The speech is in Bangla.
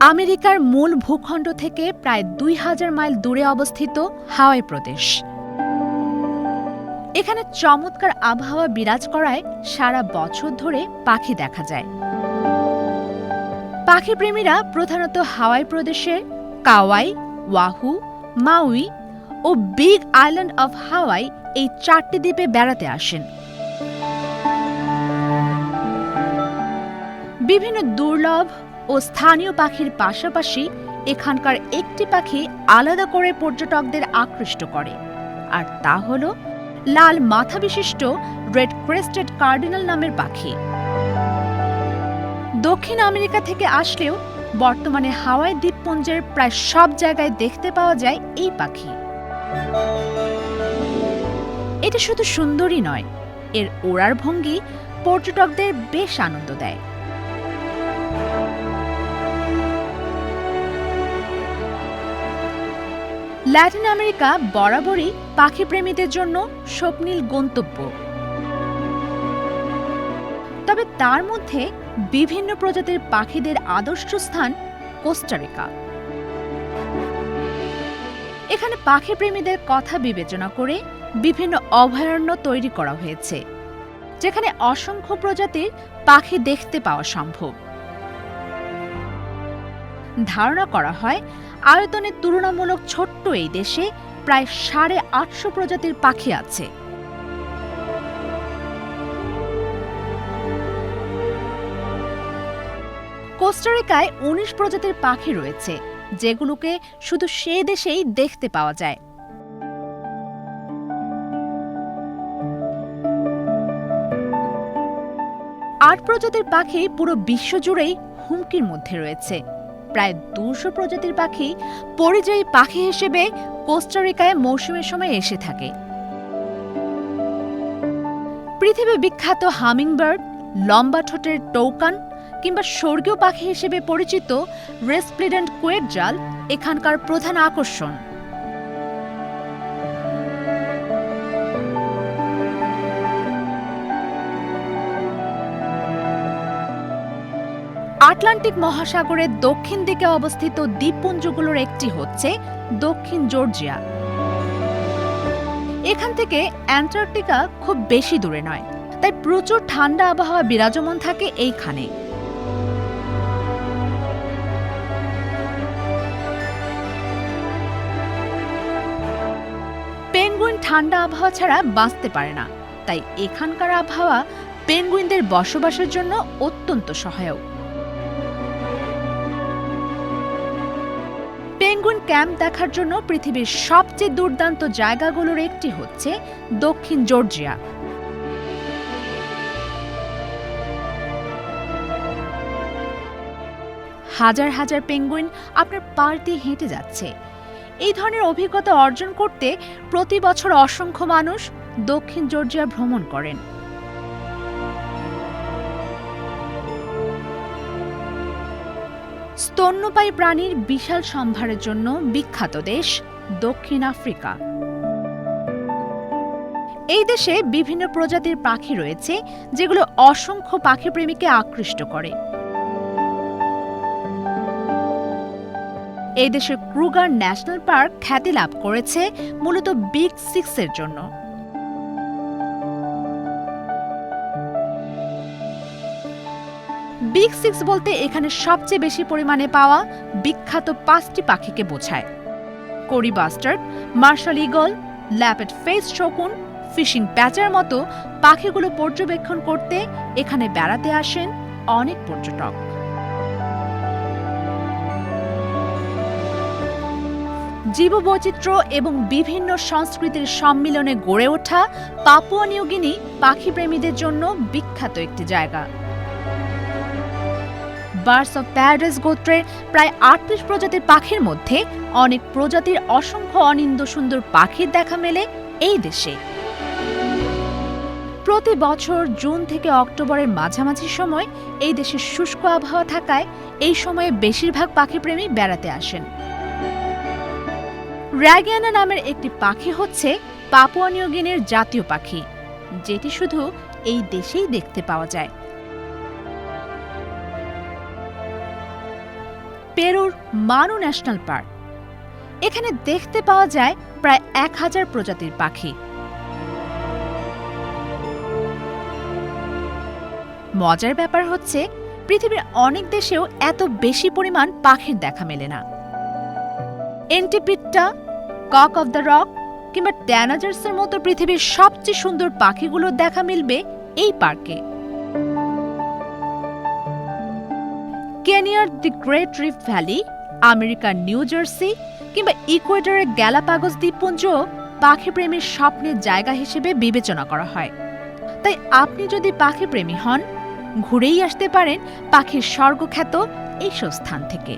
আমেরিকার মূল ভূখণ্ড থেকে প্রায় দুই হাজার মাইল দূরে অবস্থিত হাওয়াই প্রদেশ। এখানে চমৎকার আবহাওয়া বিরাজ করায় সারা বছর ধরে পাখি দেখা যায়। পাখিপ্রেমীরা প্রধানত হাওয়াই প্রদেশের কাওয়াই, ওয়াহু, মাউই ও বিগ আইল্যান্ড অফ হাওয়াই এই চারটি দ্বীপে বেড়াতে আসেন। বিভিন্ন দুর্লভ ও স্থানীয় পাখির পাশাপাশি এখানকার একটি পাখি আলাদা করে পর্যটকদের আকৃষ্ট করে। আর তা হল লাল মাথা বিশিষ্ট রেড ক্রেস্টেড কার্ডিনাল নামের পাখি। দক্ষিণ আমেরিকা থেকে আসলেও বর্তমানে হাওয়াই দ্বীপপুঞ্জের প্রায় সব জায়গায় দেখতে পাওয়া যায় এই পাখি। এটা শুধু সুন্দরই নয়, এর ওড়ার ভঙ্গি পর্যটকদের বেশ আনন্দ দেয়। ল্যাটিন আমেরিকা বরাবরই পাখি প্রেমীদের জন্য স্বপ্নীল গন্তব্য। তবে তার মধ্যে বিভিন্ন প্রজাতির পাখিদের আদর্শ স্থান কোস্টারিকা এখানে পাখি প্রেমীদের কথা বিবেচনা করে বিভিন্ন অভয়ারণ্য তৈরি করা হয়েছে, যেখানে অসংখ্য প্রজাতির পাখি দেখতে পাওয়া সম্ভব। ধারণা করা হয় আয়তনে তুলনামূলক ছোট্ট এই দেশে প্রায় সাড়ে আটশো প্রজাতির পাখি আছে। কোস্টারিকায় উনিশ প্রজাতির পাখি রয়েছে, যেগুলোকে শুধু সে দেশেই দেখতে পাওয়া যায়। আট প্রজাতির পাখি পুরো বিশ্বজুড়েই হুমকির মধ্যে রয়েছে। প্রায় দুশো প্রজাতির পাখি পরিযায়ী পাখি হিসেবে কোস্টারিকায় মৌসুমের সময় এসে থাকে। পৃথিবী বিখ্যাত হামিংবার্ড, লম্বা ঠোঁটের টৌকান কিংবা স্বর্গীয় পাখি হিসেবে পরিচিত রেসপ্লিডেন্ট কোয়েট জাল এখানকার প্রধান আকর্ষণ। আটলান্টিক মহাসাগরের দক্ষিণ দিকে অবস্থিত দ্বীপপুঞ্জগুলোর একটি হচ্ছে দক্ষিণ জর্জিয়া। এখান থেকে অ্যান্টার্কটিকা খুব বেশি দূরে নয়, তাই প্রচুর ঠান্ডা আবহাওয়া বিরাজমান থাকে এইখানে। পেঙ্গুইন ঠান্ডা আবহাওয়া ছাড়া বাঁচতে পারে না, তাই এখানকার আবহাওয়া পেঙ্গুইনদের বসবাসের জন্য অত্যন্ত সহায়ক। পেঙ্গুইন ক্যাম্প দেখার জন্য পৃথিবীর সবচেয়ে দুর্দান্ত জায়গাগুলোর একটি হচ্ছে দক্ষিণ জর্জিয়া। হাজার হাজার পেঙ্গুইন আপনার পাড় দিয়ে হেঁটে যাচ্ছে। এই ধরনের অভিজ্ঞতা অর্জন করতে প্রতি বছর অসংখ্য মানুষ দক্ষিণ জর্জিয়া ভ্রমণ করেন। স্তন্যপায়ী প্রাণীর বিশাল সম্ভারের জন্য বিখ্যাত দেশ দক্ষিণ আফ্রিকা। এই দেশে বিভিন্ন প্রজাতির পাখি রয়েছে, যেগুলো অসংখ্য পাখি প্রেমীকে আকৃষ্ট করে। এই দেশের ক্রুগার ন্যাশনাল পার্ক খ্যাতি লাভ করেছে মূলত বিগ সিক্সের জন্য। বিগ সিক্স বলতে এখানে সবচেয়ে বেশি পরিমাণে পাওয়া বিখ্যাত পাঁচটি পাখিকে বোঝায়। Kori bustard martial eagle lappet face শকুন ফিশিং প্যাচার মতো পাখিগুলো পর্যবেক্ষণ করতে এখানে বেড়াতে আসেন অনেক পর্যটক। জীববৈচিত্র্য এবং বিভিন্ন সংস্কৃতির সম্মিলনে গড়ে ওঠা পাপুয়া নিউগিনি পাখিপ্রেমীদের জন্য বিখ্যাত একটি জায়গা। বার্ডস অফ প্যারাডাইস গোত্রের প্রায় আটত্রিশ প্রজাতির পাখির মধ্যে অনেক প্রজাতির অসংখ্য অনিন্দ সুন্দর পাখির দেখা মেলে এই দেশে। প্রতি বছর জুন থেকে অক্টোবরের মাঝামাঝি সময় এই দেশে শুষ্ক আবহাওয়া থাকায় এই সময়ে বেশিরভাগ পাখিপ্রেমী বেড়াতে আসেন। র্যাগিয়ানা নামের একটি পাখি হচ্ছে পাপুয়া নিউগিনির জাতীয় পাখি, যেটি শুধু এই দেশেই দেখতে পাওয়া যায়। পেরু মানু ন্যাশনাল পার্ক। এখানে দেখতে পাওয়া যায় প্রায় এক হাজার প্রজাতির পাখি। মজার ব্যাপার হচ্ছে, পৃথিবীর অনেক দেশেও এত বেশি পরিমাণ পাখির দেখা মেলে না। Antpitta, cock of the rock কিংবা ট্যানাজার্সের মতো পৃথিবীর সবচেয়ে সুন্দর পাখিগুলোর দেখা মিলবে এই পার্কে। কেনিয়ার দি গ্রেট রিফ ভ্যালি, আমেরিকার নিউ জার্সি, কিংবা ইকুয়েডরের গ্যালাপাগস দ্বীপপুঞ্জ পাখিপ্রেমীর স্বপ্নের জায়গা হিসেবে বিবেচনা করা হয়। তাই আপনি যদি পাখিপ্রেমী হন, ঘুরেই আসতে পারেন পাখির স্বর্গখ্যাত এইসব স্থান থেকে।